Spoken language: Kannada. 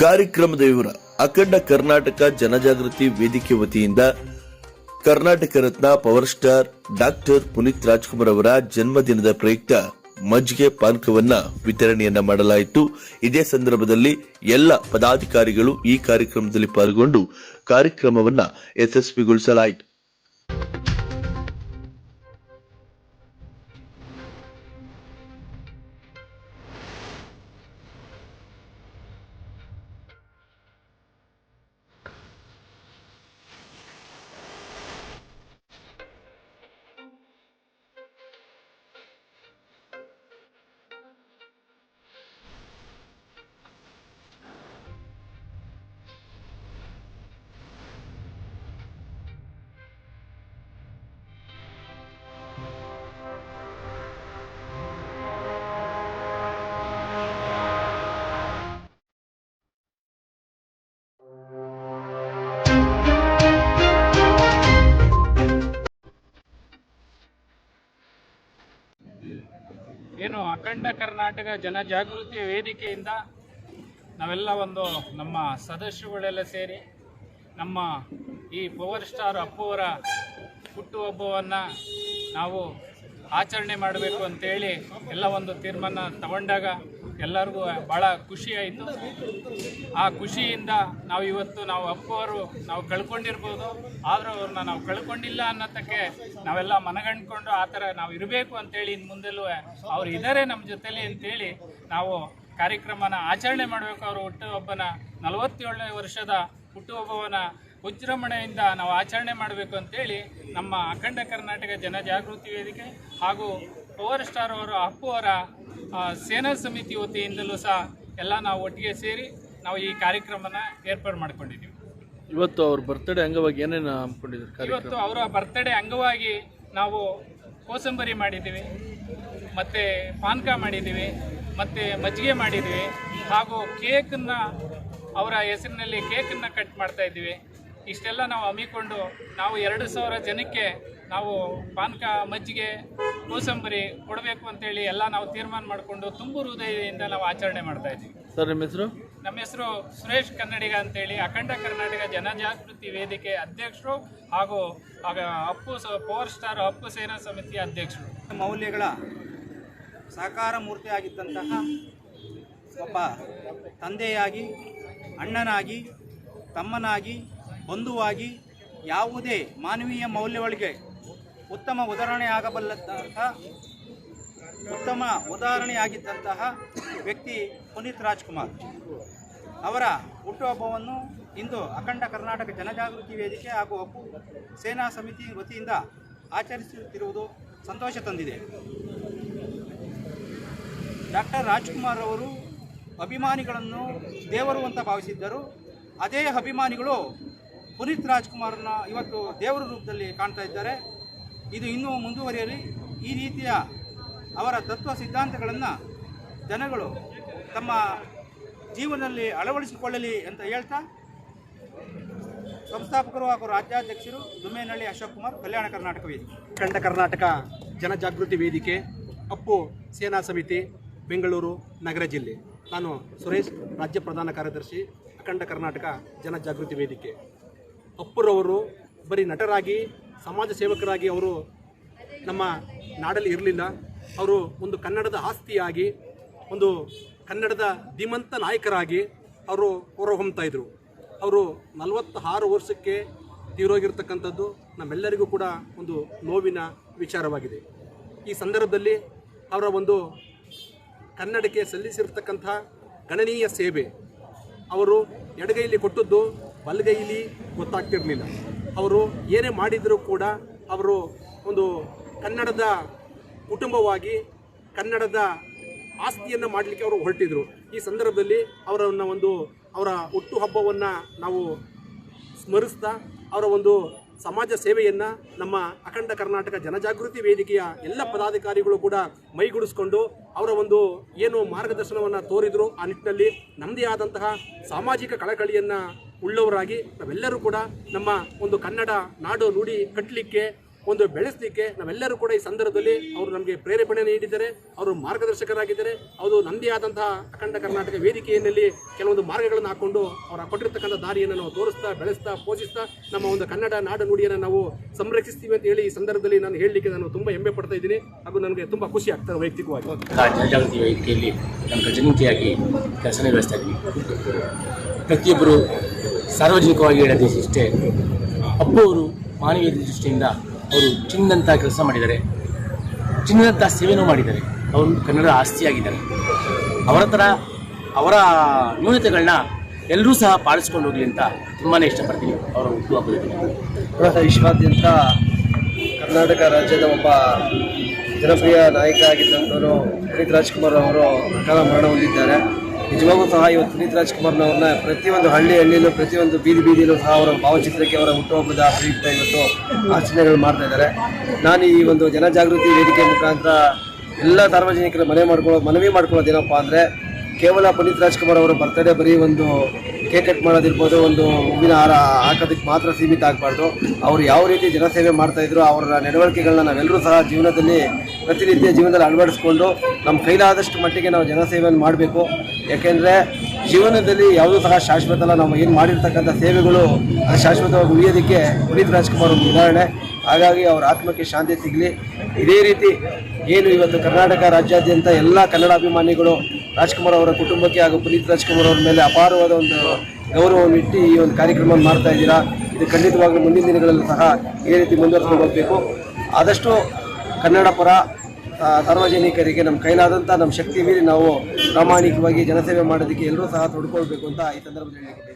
ಕಾರ್ಯಕ್ರಮದ ವಿವರ. ಅಖಂಡ ಕರ್ನಾಟಕ ಜನಜಾಗೃತಿ ವೇದಿಕೆ ವತಿಯಿಂದ Karnataka Ratna power star doctor Puneeth Rajkumar ಅವರ ಜನ್ಮದಿನದ ಪ್ರಯುಕ್ತ ಮಜ್ಜಿಗೆ ಪಾನಕವನ್ನ ವಿತರಣೆಯನ್ನ ಮಾಡಲಾಯಿತು. ಇದೇ ಸಂದರ್ಭದಲ್ಲಿ ಎಲ್ಲ ಪದಾಧಿಕಾರಿಗಳು ಈ ಕಾರ್ಯಕ್ರಮದಲ್ಲಿ ಪಾಲ್ಗೊಂಡು ಕಾರ್ಯಕ್ರಮವನ್ನ ಯಶಸ್ವಿಗೊಳಿಸಲಾಯಿತು. ಅಖಂಡ ಕರ್ನಾಟಕ ಜನಜಾಗೃತಿ ವೇದಿಕೆಯಿಂದ ನಾವೆಲ್ಲ ಒಂದು ನಮ್ಮ ಸದಸ್ಯರುಗಳೆಲ್ಲ ಸೇರಿ ನಮ್ಮ ಈ ಪವರ್ ಸ್ಟಾರ್ ಅಪ್ಪುವರ ಹುಟ್ಟುಹಬ್ಬವನ್ನು ನಾವು ಆಚರಣೆ ಮಾಡಬೇಕು ಅಂತೇಳಿ ಎಲ್ಲ ಒಂದು ತೀರ್ಮಾನ ತಗೊಂಡಾಗ ಎಲ್ಲರಿಗೂ ಭಾಳ ಖುಷಿಯಾಯಿತು ಆ ಖುಷಿಯಿಂದ ನಾವು ಇವತ್ತು ನಾವು ಅಪ್ಪವರು ನಾವು ಕಳ್ಕೊಂಡಿರ್ಬೋದು. ಆದರೂ ಅವ್ರನ್ನ ನಾವು ಕಳ್ಕೊಂಡಿಲ್ಲ ಅನ್ನೋದಕ್ಕೆ ನಾವೆಲ್ಲ ಮನಗಂಡ್ಕೊಂಡು ಆ ಥರ ನಾವು ಇರಬೇಕು ಅಂತೇಳಿ ಇನ್ನು ಮುಂದೆಲ್ಲೂ ಅವ್ರು ಇದ್ದಾರೆ ನಮ್ಮ ಜೊತೆಲಿ ಅಂತೇಳಿ ನಾವು ಕಾರ್ಯಕ್ರಮನ ಆಚರಣೆ ಮಾಡಬೇಕು. ಅವರು ಹುಟ್ಟುಹಬ್ಬನ ನಲವತ್ತೇಳನೇ ವರ್ಷದ ಹುಟ್ಟುಹಬ್ಬವನ ವಿಜೃಂಭಣೆಯಿಂದ ನಾವು ಆಚರಣೆ ಮಾಡಬೇಕು ಅಂತೇಳಿ ನಮ್ಮ ಅಖಂಡ ಕರ್ನಾಟಕ ಜನಜಾಗೃತಿ ವೇದಿಕೆ ಹಾಗೂ ಪವರ್ ಸ್ಟಾರ್ ಅವರು ಅಪ್ಪು ಅವರ ಸೇನಾ ಸಮಿತಿ ವತಿಯಿಂದಲೂ ಸಹ ಎಲ್ಲ ನಾವು ಒಟ್ಟಿಗೆ ಸೇರಿ ನಾವು ಈ ಕಾರ್ಯಕ್ರಮನ ಏರ್ಪಾಡು ಮಾಡ್ಕೊಂಡಿದ್ದೀವಿ. ಇವತ್ತು ಅವ್ರ ಬರ್ತ್ಡೇ ಅಂಗವಾಗಿ ಏನೇನು ಹಮ್ಮಿಕೊಂಡಿದ್ರು ಇವತ್ತು ಅವರ ಬರ್ತ್ಡೇ ಅಂಗವಾಗಿ ನಾವು ಕೋಸಂಬರಿ ಮಾಡಿದ್ದೀವಿ ಮತ್ತು ಪಾನಕ ಮಾಡಿದ್ದೀವಿ ಮತ್ತು ಮಜ್ಜಿಗೆ ಮಾಡಿದ್ದೀವಿ ಹಾಗೂ ಕೇಕನ್ನು ಅವರ ಹೆಸರಿನಲ್ಲಿ ಕೇಕನ್ನು ಕಟ್ ಮಾಡ್ತಾ ಇದ್ದೀವಿ. ಇಷ್ಟೆಲ್ಲ ನಾವು ಹಮ್ಮಿಕೊಂಡು ನಾವು ಎರಡು ಸಾವಿರ ಜನಕ್ಕೆ ನಾವು ಪಾನಕ ಮಜ್ಜಿಗೆ ಕೋಸಂಬರಿ ಕೊಡಬೇಕು ಅಂತೇಳಿ ಎಲ್ಲ ನಾವು ತೀರ್ಮಾನ ಮಾಡಿಕೊಂಡು ತುಂಬು ಹೃದಯದಿಂದ ನಾವು ಆಚರಣೆ ಮಾಡ್ತಾ ಇದ್ದೀವಿ. ಸರ್ ನಿಮ್ಮ ಹೆಸರು? ನಮ್ಮ ಹೆಸರು ಸುರೇಶ್ ಕನ್ನಡಿಗ ಅಂತೇಳಿ ಅಖಂಡ ಕರ್ನಾಟಕ ಜನಜಾಗೃತಿ ವೇದಿಕೆ ಅಧ್ಯಕ್ಷರು ಹಾಗೂ ಆಗ ಅಪ್ಪು ಸ- ಪವರ್ ಸ್ಟಾರ್ ಅಪ್ಪು ಸೇನಾ ಸಮಿತಿಯ ಅಧ್ಯಕ್ಷರು. ಮೌಲ್ಯಗಳ ಸಾಕಾರ ಮೂರ್ತಿಯಾಗಿದ್ದಂತಹ ಒಬ್ಬ ತಂದೆಯಾಗಿ ಅಣ್ಣನಾಗಿ ತಮ್ಮನಾಗಿ ಬಂಧುವಾಗಿ ಯಾವುದೇ ಮಾನವೀಯ ಮೌಲ್ಯಗಳಿಗೆ ಉತ್ತಮ ಉದಾಹರಣೆಯಾಗಬಲ್ಲಂತಹ ಉತ್ತಮ ಉದಾಹರಣೆಯಾಗಿದ್ದಂತಹ ವ್ಯಕ್ತಿ ಪುನೀತ್ ರಾಜ್ಕುಮಾರ್. ಅವರ ಹುಟ್ಟುಹಬ್ಬವನ್ನು ಇಂದು ಅಖಂಡ ಕರ್ನಾಟಕ ಜನಜಾಗೃತಿ ವೇದಿಕೆ ಹಾಗೂ ಅಪ್ಪು ಸೇನಾ ಸಮಿತಿ ವತಿಯಿಂದ ಆಚರಿಸುತ್ತಿರುವುದು ಸಂತೋಷ ತಂದಿದೆ. ಡಾಕ್ಟರ್ ರಾಜ್ಕುಮಾರ್ ಅವರು ಅಭಿಮಾನಿಗಳನ್ನು ದೇವರು ಅಂತ ಭಾವಿಸಿದ್ದರು. ಅದೇ ಅಭಿಮಾನಿಗಳು ಪುನೀತ್ ರಾಜ್ಕುಮಾರ್ನ ಇವತ್ತು ದೇವರ ರೂಪದಲ್ಲಿ ಕಾಣ್ತಾ ಇದ್ದಾರೆ. ಇದು ಇನ್ನೂ ಮುಂದುವರಿಯಲಿ. ಈ ರೀತಿಯ ಅವರ ತತ್ವ ಸಿದ್ಧಾಂತಗಳನ್ನು ಜನಗಳು ತಮ್ಮ ಜೀವನದಲ್ಲಿ ಅಳವಡಿಸಿಕೊಳ್ಳಲಿ ಅಂತ ಹೇಳ್ತಾ, ಸಂಸ್ಥಾಪಕರು ಹಾಗೂ ರಾಜ್ಯಾಧ್ಯಕ್ಷರು ದುಮ್ಮೇನಹಳ್ಳಿ ಅಶೋಕ್ ಕುಮಾರ್, ಕಲ್ಯಾಣ ಕರ್ನಾಟಕ ವೇದಿಕೆ. ಅಖಂಡ ಕರ್ನಾಟಕ ಜನಜಾಗೃತಿ ವೇದಿಕೆ, ಅಪ್ಪು ಸೇನಾ ಸಮಿತಿ, ಬೆಂಗಳೂರು ನಗರ ಜಿಲ್ಲೆ. ನಾನು ಸುರೇಶ್, ರಾಜ್ಯ ಪ್ರಧಾನ ಕಾರ್ಯದರ್ಶಿ, ಅಖಂಡ ಕರ್ನಾಟಕ ಜನಜಾಗೃತಿ ವೇದಿಕೆ. ಅಪ್ಪುರವರು ಬರೀ ನಟರಾಗಿ, ಸಮಾಜ ಸೇವಕರಾಗಿ ಅವರು ನಮ್ಮ ನಾಡಲ್ಲಿ ಇರಲಿಲ್ಲ. ಅವರು ಒಂದು ಕನ್ನಡದ ಆಸ್ತಿಯಾಗಿ, ಒಂದು ಕನ್ನಡದ ಧೀಮಂತ ನಾಯಕರಾಗಿ ಅವರು ಹೊರಹೊಮ್ಮತಾ ಇದ್ರು. ಅವರು ನಲವತ್ತಾರು ವರ್ಷಕ್ಕೆ ತೀರೋಗಿರ್ತಕ್ಕಂಥದ್ದು ನಮ್ಮೆಲ್ಲರಿಗೂ ಕೂಡ ಒಂದು ನೋವಿನ ವಿಚಾರವಾಗಿದೆ. ಈ ಸಂದರ್ಭದಲ್ಲಿ ಅವರ ಒಂದು ಕನ್ನಡಕ್ಕೆ ಸಲ್ಲಿಸಿರ್ತಕ್ಕಂಥ ಗಣನೀಯ ಸೇವೆ ಅವರು ಎಡಗೈಯಲ್ಲಿ ಕೊಟ್ಟದ್ದು ಬಲಗೈಲಿ ಗೊತ್ತಾಗ್ತಿರಲಿಲ್ಲ. ಅವರು ಏನೇ ಮಾಡಿದರೂ ಕೂಡ ಅವರು ಒಂದು ಕನ್ನಡದ ಕುಟುಂಬವಾಗಿ ಕನ್ನಡದ ಆಸ್ತಿಯನ್ನು ಮಾಡಲಿಕ್ಕೆ ಅವರು ಹೊರಟಿದ್ರು. ಈ ಸಂದರ್ಭದಲ್ಲಿ ಅವರನ್ನು ಒಂದು ಅವರ ಹುಟ್ಟುಹಬ್ಬವನ್ನು ನಾವು ಸ್ಮರಿಸ್ತಾ ಅವರ ಒಂದು ಸಮಾಜ ಸೇವೆಯನ್ನು ನಮ್ಮ ಅಖಂಡ ಕರ್ನಾಟಕ ಜನಜಾಗೃತಿ ವೇದಿಕೆಯ ಎಲ್ಲ ಪದಾಧಿಕಾರಿಗಳು ಕೂಡ ಮೈಗೂಡಿಸ್ಕೊಂಡು ಅವರ ಒಂದು ಏನು ಮಾರ್ಗದರ್ಶನವನ್ನು ತೋರಿದ್ರು ಆ ನಿಟ್ಟಿನಲ್ಲಿ. ನಮ್ಮದೇ ಆದಂತಹ ಸಾಮಾಜಿಕ ಕಳಕಳಿಯನ್ನು ಉಳ್ಳವರಾಗಿ ನಾವೆಲ್ಲರೂ ಕೂಡ ನಮ್ಮ ಒಂದು ಕನ್ನಡ ನಾಡು ನುಡಿ ಕಟ್ಟಲಿಕ್ಕೆ ಒಂದು ಬೆಳೆಸಲಿಕ್ಕೆ ನಾವೆಲ್ಲರೂ ಕೂಡ ಈ ಸಂದರ್ಭದಲ್ಲಿ ಅವರು ನಮಗೆ ಪ್ರೇರೇಪಣೆ ನೀಡಿದ್ದಾರೆ, ಅವರು ಮಾರ್ಗದರ್ಶಕರಾಗಿದ್ದಾರೆ. ಅವರು ನಂದೇ ಆದಂತಹ ಅಖಂಡ ಕರ್ನಾಟಕ ವೇದಿಕೆಯಲ್ಲಿ ಕೆಲವೊಂದು ಮಾರ್ಗಗಳನ್ನು ಹಾಕೊಂಡು ಅವರ ಕೊಟ್ಟಿರ್ತಕ್ಕಂಥ ದಾರಿಯನ್ನು ನಾವು ತೋರಿಸ್ತಾ, ಬೆಳೆಸ್ತಾ, ಪೋಷಿಸ್ತಾ ನಮ್ಮ ಒಂದು ಕನ್ನಡ ನಾಡು ನುಡಿಯನ್ನು ನಾವು ಸಂರಕ್ಷಿಸ್ತೀವಿ ಅಂತ ಹೇಳಿ ಈ ಸಂದರ್ಭದಲ್ಲಿ ನಾನು ಹೇಳಲಿಕ್ಕೆ ನಾನು ತುಂಬ ಹೆಮ್ಮೆ ಪಡ್ತಾ ಇದ್ದೀನಿ ಹಾಗೂ ನನಗೆ ತುಂಬ ಖುಷಿ ಆಗ್ತದೆ ವೈಯಕ್ತಿಕವಾಗಿ. ಜನಜಾಗೃತಿ ವೇದಿಕೆಯಲ್ಲಿ ಕೆಲಸ ಪ್ರತಿಯೊಬ್ಬರು ಸಾರ್ವಜನಿಕವಾಗಿ ಹೇಳೋದು ಇಷ್ಟೇ ಅಪ್ಪು ಅವರು ಮಾನವೀಯ ದೃಷ್ಟಿಯಿಂದ ಅವರು ಚಿನ್ನದಂಥ ಕೆಲಸ ಮಾಡಿದ್ದಾರೆ. ಚಿನ್ನದಂಥ ಸೇವೆನೂ ಮಾಡಿದ್ದಾರೆ. ಅವರು ಕನ್ನಡ ಆಸ್ತಿಯಾಗಿದ್ದಾರೆ. ಅವರ ಥರ ಅವರ ನ್ಯೂನತೆಗಳನ್ನ ಎಲ್ಲರೂ ಸಹ ಪಾಲಿಸ್ಕೊಂಡು ಹೋಗಲಿ ಅಂತ ತುಂಬಾ ಇಷ್ಟಪಡ್ತೀನಿ. ಅವರ ಹುಟ್ಟುಹಬ್ಬದ ವಿಶ್ವಾದ್ಯಂತ ಕರ್ನಾಟಕ ರಾಜ್ಯದ ಒಬ್ಬ ಜನಪ್ರಿಯ ನಾಯಕ ಆಗಿದ್ದಂಥವರು ಪುನೀತ್ ರಾಜ್ಕುಮಾರ್ ಅವರು ಅಕಾಲ ಮರಣ ಹೊಂದಿದ್ದಾರೆ. ನಿಜವಾಗೂ ಸಹ ಇವತ್ತು ಪುನೀತ್ ರಾಜ್ಕುಮಾರ್ನವ್ರನ್ನ ಪ್ರತಿಯೊಂದು ಹಳ್ಳಿ ಹಳ್ಳಿಯಲ್ಲೂ, ಪ್ರತಿಯೊಂದು ಬೀದಿ ಬೀದಿಯಲ್ಲೂ ಸಹ ಅವರ ಭಾವಚಿತ್ರಕ್ಕೆ ಅವರ ಹುಟ್ಟುಹಬ್ಬದ ಪ್ರಯುಕ್ತ ಇವತ್ತು ಆಚರಣೆಗಳು ಮಾಡ್ತಾ ಇದ್ದಾರೆ. ನಾನು ಈ ಒಂದು ಜನಜಾಗೃತಿ ವೇದಿಕೆ ಮುಖಾಂತರ ಎಲ್ಲ ಸಾರ್ವಜನಿಕರ ಮನೆ ಮಾಡ್ಕೊಳ್ಳೋ, ಮನವಿ ಮಾಡ್ಕೊಳ್ಳೋದೇನಪ್ಪ ಅಂದರೆ ಕೇವಲ ಪುನೀತ್ ರಾಜ್ಕುಮಾರ್ ಅವರು ಬರ್ತಡೇ ಬರೀ ಒಂದು ಕೇಕ್ ಕಟ್ ಮಾಡೋದಿರ್ಬೋದು, ಒಂದು ಹೂವಿನ ಹಾರ ಹಾಕೋದಕ್ಕೆ ಮಾತ್ರ ಸೀಮಿತ ಆಗಬಾರ್ದು. ಅವರು ಯಾವ ರೀತಿ ಜನಸೇವೆ ಮಾಡ್ತಾಯಿದ್ರು ಅವರ ನಡವಳಿಕೆಗಳನ್ನ ನಾವೆಲ್ಲರೂ ಸಹ ಜೀವನದಲ್ಲಿ ಪ್ರತಿನಿತ್ಯ ಜೀವನದಲ್ಲಿ ಅಳವಡಿಸ್ಕೊಂಡು ನಮ್ಮ ಕೈಲಾದಷ್ಟು ಮಟ್ಟಿಗೆ ನಾವು ಜನಸೇವೆಯನ್ನು ಮಾಡಬೇಕು. ಯಾಕೆಂದರೆ ಜೀವನದಲ್ಲಿ ಯಾವುದೂ ಸಹ ಶಾಶ್ವತ ಅಲ್ಲ, ನಾವು ಏನು ಮಾಡಿರ್ತಕ್ಕಂಥ ಸೇವೆಗಳು ಶಾಶ್ವತವಾಗಿ ಉಳಿಯೋದಕ್ಕೆ ಪುನೀತ್ ರಾಜ್ಕುಮಾರ್ ಒಂದು ಉದಾಹರಣೆ. ಹಾಗಾಗಿ ಅವರ ಆತ್ಮಕ್ಕೆ ಶಾಂತಿ ಸಿಗಲಿ. ಇದೇ ರೀತಿ ಏನು ಇವತ್ತು ಕರ್ನಾಟಕ ರಾಜ್ಯಾದ್ಯಂತ ಎಲ್ಲ ಕನ್ನಡ ಅಭಿಮಾನಿಗಳು ರಾಜ್ಕುಮಾರ್ ಅವರ ಕುಟುಂಬಕ್ಕೆ ಹಾಗೂ ಪುನೀತ್ ರಾಜ್ಕುಮಾರ್ ಅವರ ಮೇಲೆ ಅಪಾರವಾದ ಒಂದು ಗೌರವವನ್ನು ಇಟ್ಟು ಈ ಒಂದು ಕಾರ್ಯಕ್ರಮ ಮಾಡ್ತಾ ಇದ್ದೀರಾ? ಇದು ಖಂಡಿತವಾಗ್ಲೂ ಮುಂದಿನ ದಿನಗಳಲ್ಲೂ ಸಹ ಈ ರೀತಿ ಮುಂದುವರಿಸ್ಕೊಂಡು ಹೋಗಬೇಕು. ಆದಷ್ಟು ಕನ್ನಡ ಪರ ಸಾರ್ವಜನಿಕರಿಗೆ ನಮ್ಮ ಕೈಲಾದಂಥ ನಮ್ಮ ಶಕ್ತಿ ಮೀರಿ ನಾವು ಪ್ರಾಮಾಣಿಕವಾಗಿ ಜನಸೇವೆ ಮಾಡೋದಕ್ಕೆ ಎಲ್ಲರೂ ಸಹ ತೊಡ್ಕೊಳ್ಬೇಕು ಅಂತ ಈ ಸಂದರ್ಭದಲ್ಲಿ ಹೇಳಿಕ್ಕೆ